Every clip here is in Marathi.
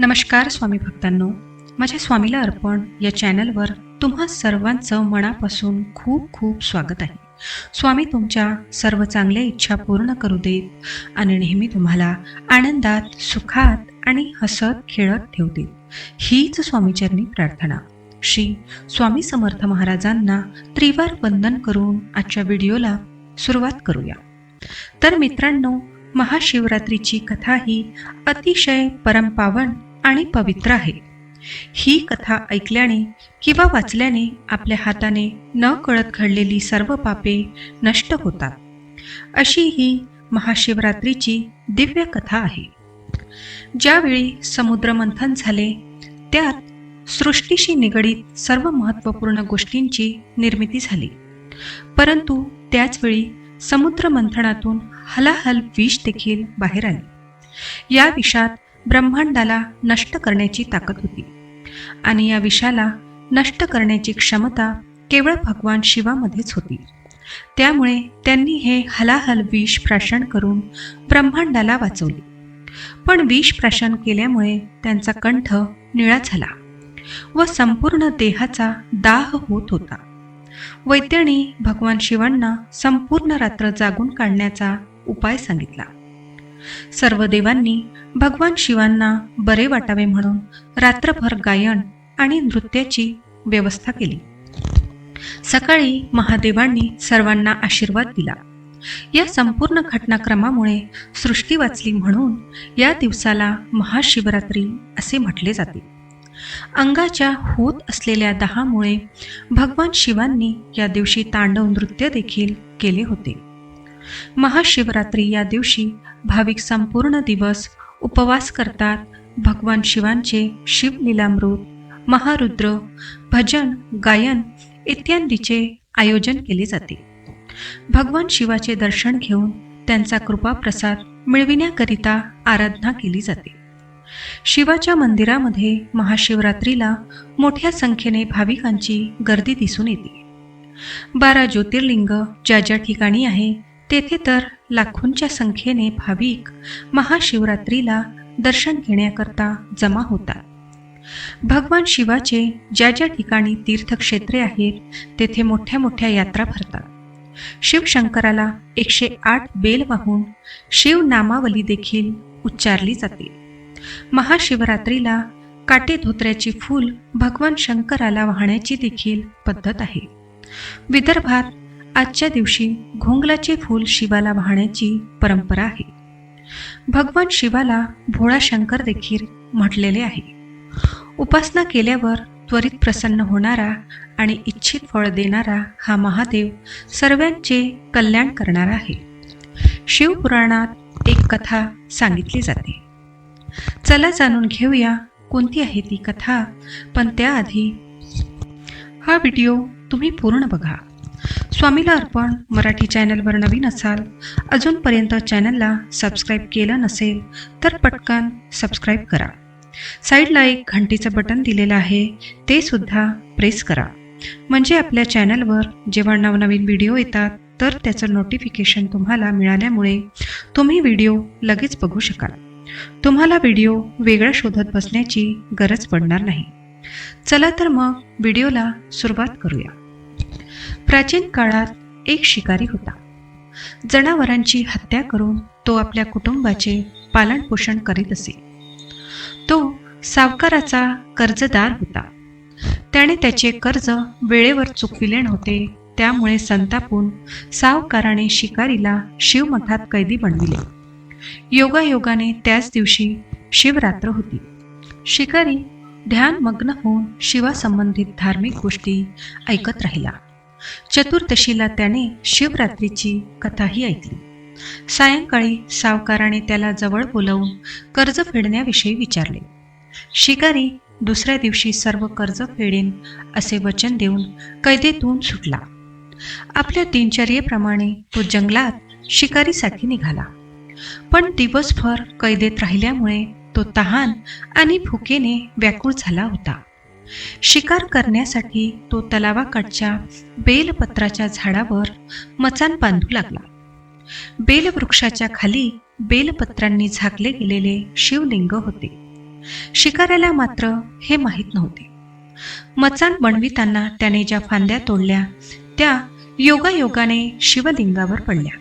नमस्कार स्वामी भक्तांनो. माझ्या स्वामीला अर्पण या चॅनलवर तुम्हा सर्वांचं मनापासून खूप खूप स्वागत आहे. स्वामी तुमच्या सर्व चांगल्या इच्छा पूर्ण करू देत आणि नेहमी तुम्हाला आनंदात सुखात आणि हसत खेळत ठेवतील. हीच स्वामीचरणी प्रार्थना. श्री स्वामी समर्थ महाराजांना त्रिवार वंदन करून आजच्या व्हिडिओला सुरुवात करूया. तर मित्रांनो महाशिवरात्रीची कथा ही अतिशय परमपावन आणि पवित्र आहे. ही कथा ऐकल्याने किंवा वाचल्याने आपल्या हाताने न कळत घडलेली सर्व पापे नष्ट होतात. अशी ही महाशिवरात्रीची दिव्य कथा आहे. ज्यावेळी समुद्रमंथन झाले त्यात सृष्टीशी निगडीत सर्व महत्त्वपूर्ण गोष्टींची निर्मिती झाली. परंतु त्याचवेळी समुद्र मंथनातून हलाहल विष देखील बाहेर आले. या विषात ब्रह्मांडाला नष्ट करण्याची ताकद होती. आणि या विषाला नष्ट करण्याची क्षमता केवळ भगवान शिवामध्येच होती. त्यामुळे त्यांनी हे हलाहल विष प्राशन करून ब्रह्मांडाला वाचवले. पण विष प्राशन केल्यामुळे त्यांचा कंठ निळा झाला व संपूर्ण देहाचा दाह होत होता. वैद्याने भगवान शिवांना संपूर्ण रात्र जागून काढण्याचा उपाय सांगितला. सर्व देवांनी भगवान शिवांना बरे वाटावे म्हणून रात्रभर गायन आणि नृत्याची व्यवस्था केली. सकाळी महादेवांनी सर्वांना आशीर्वाद दिला. या संपूर्ण घटनाक्रमामुळे सृष्टी वाचली म्हणून या दिवसाला महाशिवरात्री असे म्हटले जाते. अंगाच्या होत असलेल्या दहामुळे भगवान शिवांनी या दिवशी तांडव नृत्य देखील केले होते. महाशिवरात्री या दिवशी भाविक संपूर्ण दिवस उपवास करतात. भगवान शिवांचे शिवलीलामृत महारुद्र भजन गायन इत्यादीचे आयोजन केले जाते. भगवान शिवाचे दर्शन घेऊन त्यांचा कृपाप्रसाद मिळविण्याकरिता आराधना केली जाते. शिवाच्या मंदिरामध्ये महाशिवरात्रीला मोठ्या संख्येने भाविकांची गर्दी दिसून येते. बारा ज्योतिर्लिंग ज्या ज्या ठिकाणी आहे तेथे तर लाखोंच्या संख्येने भाविक महाशिवरात्रीला दर्शन घेण्याकरता जमा होतात. भगवान शिवाचे ज्या ज्या ठिकाणी तीर्थक्षेत्रे आहेत तेथे मोठ्या मोठ्या यात्रा भरतात. शिवशंकराला एकशे आठ बेल वाहून शिव नामावली देखील उच्चारली जाते. महाशिवरात्रीला काटे धोत्र्याची फूल भगवान शंकराला वाहण्याची देखील पद्धत आहे. विदर्भात आजच्या दिवशी घोंगलाचे फूल शिवाला वाहण्याची परंपरा आहे. भगवान शिवाला भोळा शंकर देखील म्हटलेले आहे. उपासना केल्यावर त्वरित प्रसन्न होणारा आणि इच्छित फळ देणारा हा महादेव सर्वांचे कल्याण करणारा आहे. शिवपुराणात एक कथा सांगितली जाते. चला जाणून घेऊया कोणती आहे ती कथा पण त्याआधी हा व्हिडिओ तुम्ही पूर्ण बघा. स्वामीला अर्पण. मराठी चॅनलवर नवीन असाल अजूनपर्यंत चॅनलला सबस्क्राईब केलं नसेल तर पटकन सबस्क्राईब करा. साईडला एक घंटीचं बटन दिलेलं आहे ते सुद्धा प्रेस करा. म्हणजे आपल्या चॅनलवर जेव्हा नवनवीन व्हिडिओ येतात तर त्याचं नोटिफिकेशन तुम्हाला मिळाल्यामुळे तुम्ही व्हिडिओ लगेच बघू शकाल. तुम्हाला व्हिडिओ वेगळा शोधत बसण्याची गरज पडणार नाही. चला तर मग व्हिडिओला सुरुवात करूया. प्राचीन काळात एक शिकारी होता. जनावरांची हत्या करून तो आपल्या कुटुंबाचे पालनपोषण करीत असे. तो सावकाराचा कर्जदार होता. त्याने त्याचे कर्ज वेळेवर चुकविले नव्हते त्यामुळे संतापून सावकाराने शिकारीला शिवमठात कैदी बनविले. योगायोगाने त्याच दिवशी शिवरात्र होती. शिकारी ध्यानमग्न होऊन शिवासंबंधित धार्मिक गोष्टी ऐकत राहिला. चतुर्दशीला त्याने शिवरात्रीची कथाही ऐकली. सायंकाळी सावकाराने त्याला जवळ बोलावून कर्ज फेडण्याविषयी विचारले. शिकारी दुसऱ्या दिवशी सर्व कर्ज फेडेन असे वचन देऊन कैदेतून सुटला. आपल्या दिनचर्येप्रमाणे तो जंगलात शिकारीसाठी निघाला. पण दिवसभर कैदेत राहिल्यामुळे तो तहान आणि भुकेने व्याकुळ झाला होता. शिकार करण्यासाठी तो तलावाकडच्या बेलपत्राच्या झाडावर मचान बांधू लागला. बेलवृक्षाच्या खाली बेलपत्रांनी झाकले गेलेले शिवलिंग होते. शिकाऱ्याला मात्र हे माहीत नव्हते. मचान बनविताना त्याने ज्या फांद्या तोडल्या त्या योगायोगाने शिवलिंगावर पडल्या.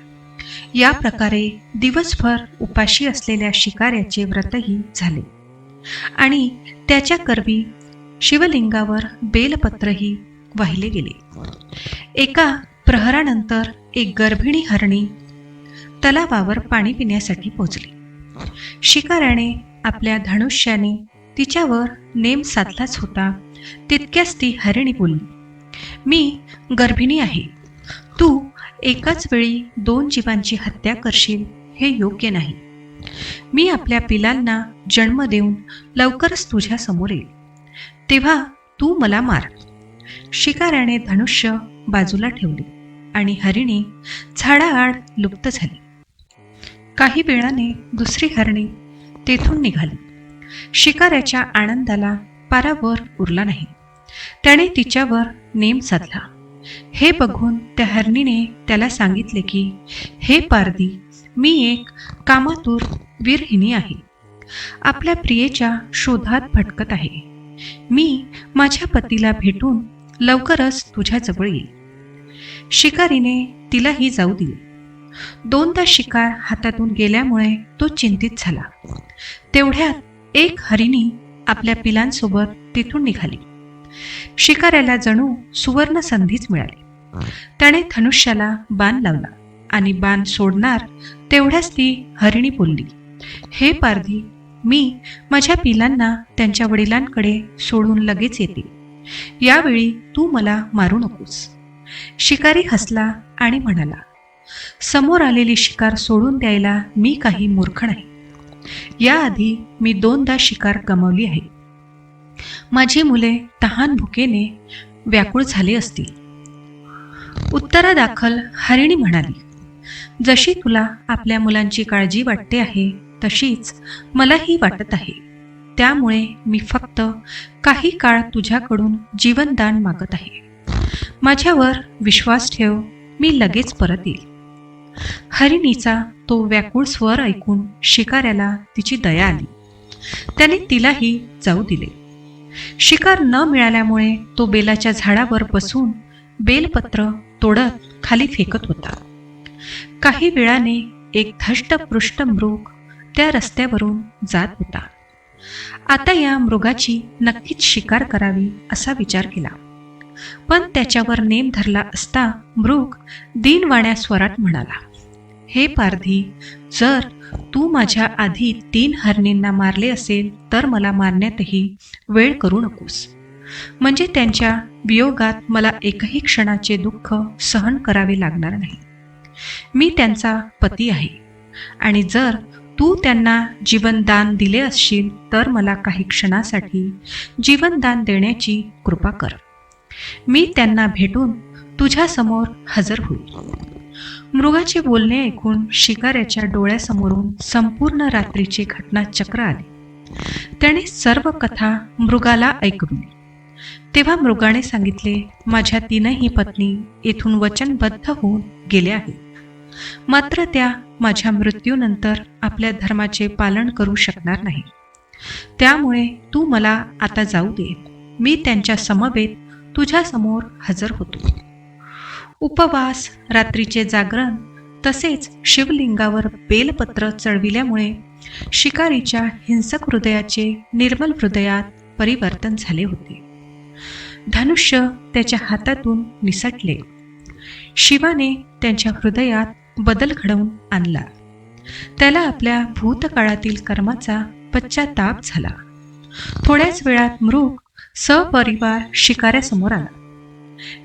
या प्रकारे दिवसभर उपाशी असलेल्या शिकाऱ्याचे व्रतही झाले. आणि त्याच्या करवी शिवलिंगावर बेलपत्रही वाहिले गेले. एका प्रहरानंतर एक गर्भिणी हरणी तलावावर पाणी पिण्यासाठी पोचली. शिकाऱ्याने आपल्या धनुष्याने तिच्यावर नेम साधलाच होता तितक्याच ती हरिणी बोलली मी गर्भिणी आहे. तू एकाच वेळी दोन जीवांची हत्या करशील हे योग्य नाही. मी आपल्या पिलांना जन्म देऊन लवकरच तुझ्या समोर येईल. तेव्हा तू मला मार. शिकाऱ्याने धनुष्य बाजूला ठेवले आणि हरिणी झाडाआड लुप्त झाली. काही वेळाने दुसरी हरणी तेथून निघाली. शिकाऱ्याच्या आनंदाला पारावर उरला नाही. त्याने तिच्यावर नेम साधला. हे बघून त्या हरणीने त्याला सांगितले की हे पारदी मी एक कामातूर वीरहिणी आहे. आपल्या प्रियेच्या शोधात भटकत आहे. मी माझ्या पतीला भेटून लवकरच तुझ्याजवळ येईल. शिकारीने तिलाही जाऊ दिले. दोनदा शिकार हातातून गेल्यामुळे तो चिंतित झाला. तेवढ्यात एक हरिणी आपल्या पिलांसोबत तिथून निघाली. शिकाऱ्याला जणू सुवर्ण संधीच मिळाली. त्याने धनुष्याला बाण लावला आणि बाण सोडणार तेवढ्याच ती हरिणी बोलली हे पारधी मी माझ्या पिलांना त्यांच्या वडिलांकडे सोडून लगेच येते. यावेळी तू मला मारू नकोस. शिकारी हसला आणि म्हणाला समोर आलेली शिकार सोडून द्यायला मी काही मूर्ख नाही. याआधी मी दोनदा शिकार गमावली आहे. माझी मुले तहान भुकेने व्याकुळ झाली असतील. उत्तरादाखल हरिणी म्हणाली जशी तुला आपल्या मुलांची काळजी वाटते आहे तशीच मलाही वाटत आहे. त्यामुळे मी फक्त काही काळ तुझ्याकडून जीवनदान मागत आहे. माझ्यावर विश्वास ठेव मी लगेच परत येईल. हरिणीचा तो व्याकुळ स्वर ऐकून शिकाऱ्याला तिची दया आली. त्याने तिलाही जाऊ दिले. शिकार न मिळाल्यामुळे तो बेलाच्या झाडावर बसून बेलपत्र तोडत खाली फेकत होता. काही वेळाने एक धष्टपृष्ठ मृग त्या रस्त्यावरून जात होता. आता या मृगाची नक्कीच शिकार करावी असा विचार केला. पण त्याच्यावर नेम धरला असता मृग दिनवाण्या स्वरात म्हणाला हे पारधी जर तू माझ्या आधी तीन हरणींना मारले असेल तर मला मारण्यातही वेळ करू नकोस. म्हणजे त्यांच्या वियोगात मला एकही क्षणाचे दुःख सहन करावे लागणार नाही. मी त्यांचा पती आहे. आणि जर तू त्यांना जीवनदान दिले असशील तर मला काही क्षणासाठी जीवनदान देण्याची कृपा कर. मी त्यांना भेटून तुझ्यासमोर हजर होईल. मृगाचे बोलणे ऐकून शिकाऱ्याच्या डोळ्यासमोरून संपूर्ण रात्रीची घटना चक्र आली. त्याने सर्व कथा मृगाला ऐकवली तेव्हा मृगाने सांगितले माझ्या तीनही पत्नी येथून वचनबद्ध होऊन गेल्या आहेत. मात्र त्या माझ्या मृत्यूनंतर आपल्या धर्माचे पालन करू शकणार नाही. त्यामुळे तू मला आता जाऊ दे. मी त्यांच्या समवेत तुझ्यासमोर हजर होतो. उपवास रात्रीचे जागरण तसेच शिवलिंगावर बेलपत्र चढविल्यामुळे शिकारीच्या हिंसक हृदयाचे निर्मल हृदयात परिवर्तन झाले होते. धनुष्य त्याच्या हातातून निसटले. शिवाने त्यांच्या हृदयात बदल घडवून आणला. त्याला आपल्या भूतकाळातील कर्माचा पश्चाताप झाला. थोड्याच वेळात मृग सपरिवार शिकाऱ्यासमोर आला.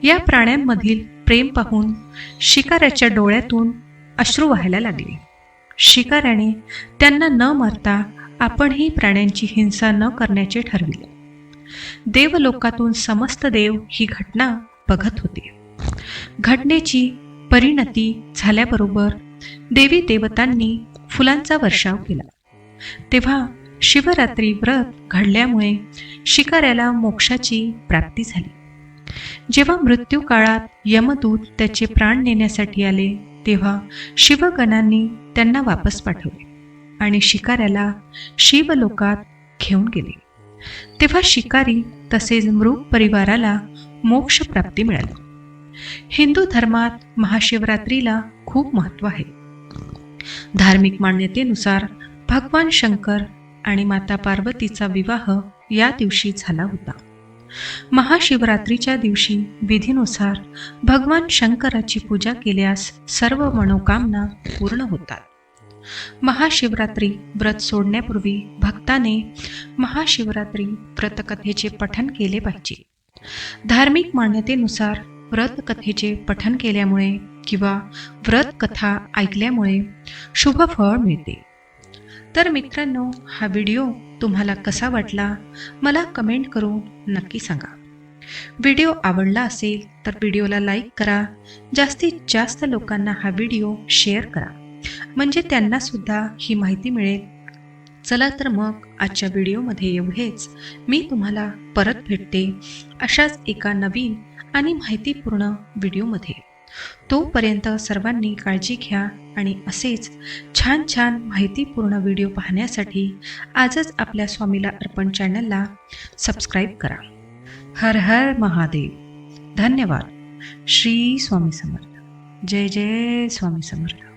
या प्राण्यांमधील प्रेम पाहून शिकाऱ्याच्या डोळ्यातून अश्रू व्हायला लागले. शिकाऱ्याने त्यांना न मारता आपणही प्राण्यांची हिंसा न करण्याचे ठरविले. देवलोकातून समस्त देव ही घटना बघत होते. घटनेची परिणती झाल्याबरोबर देवी देवतांनी फुलांचा वर्षाव केला. तेव्हा शिवरात्री व्रत घडल्यामुळे शिकाऱ्याला मोक्षाची प्राप्ती झाली. जेव्हा मृत्यू काळात यमदूत त्याचे प्राण नेण्यासाठी आले तेव्हा शिवगणांनी त्यांना वापस पाठवले आणि शिकाऱ्याला शिवलोकात घेऊन गेले. तेव्हा शिकारी तसेच मृग परिवाराला मोक्ष प्राप्ती मिळाली. हिंदू धर्मात महाशिवरात्रीला खूप महत्त्व आहे. धार्मिक मान्यतेनुसार भगवान शंकर आणि माता पार्वतीचा विवाह या दिवशी झाला होता. महाशिवरात्रीच्या दिवशी विधीनुसार भगवान शंकराची पूजा केल्यास सर्व मनोकामना पूर्ण होतात. महाशिवरात्री व्रत सोडण्यापूर्वी भक्ताने महाशिवरात्री व्रतकथेचे पठन केले पाहिजे. धार्मिक मान्यतेनुसार व्रतकथेचे पठन केल्यामुळे किंवा व्रतकथा ऐकल्यामुळे शुभ फळ मिळते. तर मित्रांनो हा व्हिडिओ तुम्हाला कसा वाटला मला कमेंट करून नक्की सांगा. व्हिडिओ आवडला असेल तर व्हिडिओला लाईक करा जास्तीत जास्त लोकांना हा व्हिडिओ शेअर करा. म्हणजे त्यांना सुद्धा ही माहिती मिळेल. चला तर मग आजच्या व्हिडिओमध्ये एवढेच. मी तुम्हाला परत भेटते अशाच एका नवीन आणि माहितीपूर्ण व्हिडिओमध्ये. तोपर्यंत सर्वांनी काळजी घ्या आणि असेच छान छान माहितीपूर्ण व्हिडिओ पाहण्यासाठी आजच आपल्या स्वामीला अर्पण चॅनलला सबस्क्राईब करा. हर हर महादेव. धन्यवाद. श्री स्वामी समर्थ. जय जय स्वामी समर्थ.